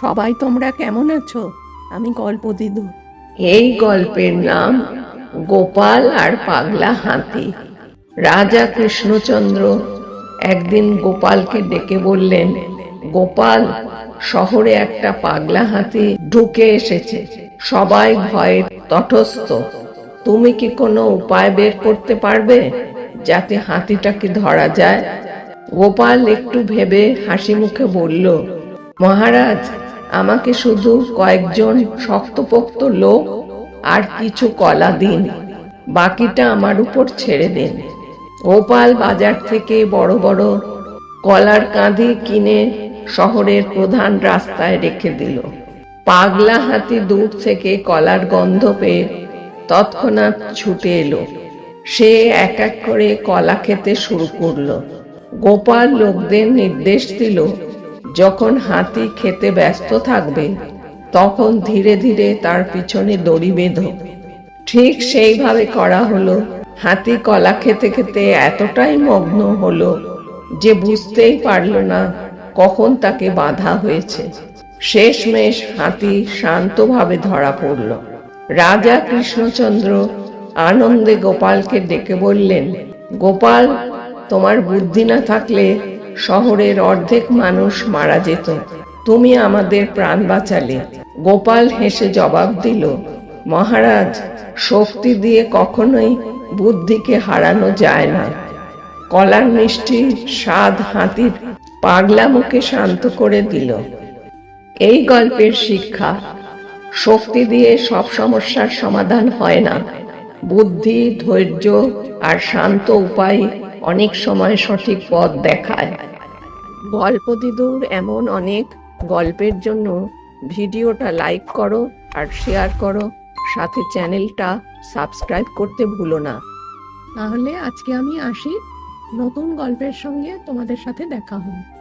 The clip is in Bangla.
সবাই তোমরা কেমন আছো? আমি গল্প দিদু এই গল্পের নাম গোপাল আর পাগলা হাতি। রাজা কৃষ্ণচন্দ্র একদিন গোপালকে ডেকে বললেন, গোপাল, শহরে একটা পাগলা হাতি ঢুকে এসেছে। সবাই ভয়ে তটস্থ। তুমি কি কোনো উপায় বের করতে পারবে যাতে হাতিটাকে ধরা যায়? গোপাল একটু ভেবে হাসি মুখে বলল, মহারাজ আমাকে শুধু কয়েকজন শক্তপোক্ত লোক আর কিছু কলা দিন। বাকিটা আমার উপর ছেড়ে দিন। গোপাল বাজার থেকে বড় বড় কলার কাঁধে কিনে শহরের প্রধান রাস্তায় রেখে দিল। পাগলা হাতি দূর থেকে কলার গন্ধ পেয়ে তৎক্ষণাৎ ছুটে এলো। সে এক এক করে কলা খেতে শুরু করল। গোপাল লোকদের নির্দেশ দিল যখন হাতি খেতে ব্যস্ত থাকবে, তখন ধীরে ধীরে তার পিছনে দড়ি বেঁধো। ঠিক সেইভাবে করা হলো। হাতি কলা খেতে খেতে এতটাই মগ্ন হলো যে বুঝতেই পারল না কখন তাকে বাধা হয়েছে। শেষমেশ হাতি শান্তভাবে ধরা পড়ল। রাজা কৃষ্ণচন্দ্র আনন্দে গোপালকে ডেকে বললেন, গোপাল, তোমার বুদ্ধি না থাকলে শহরের অর্ধেক মানুষ মারা যেত। তুমি আমাদের প্রাণ বাঁচালে। গোপাল হেসে জবাব দিল, মহারাজ, শক্তি দিয়ে কখনোই বুদ্ধিকে হারানো যায় না। কলার মিষ্টি স্বাদ হাতির পাগলামুখে শান্ত করে দিল। এই গল্পের শিক্ষা, শক্তি দিয়ে সব সমস্যার সমাধান হয় না। বুদ্ধি, ধৈর্য আর শান্ত উপায় অনেক সময় সঠিক পথ দেখায়। গল্প দিদুর, এমন অনেক গল্পের জন্য ভিডিওটা লাইক করো আর শেয়ার করো। সাথে চ্যানেলটা সাবস্ক্রাইব করতে ভুলো না। তাহলে আজকে আমি আসি। নতুন গল্পের সঙ্গে তোমাদের সাথে দেখা হবে।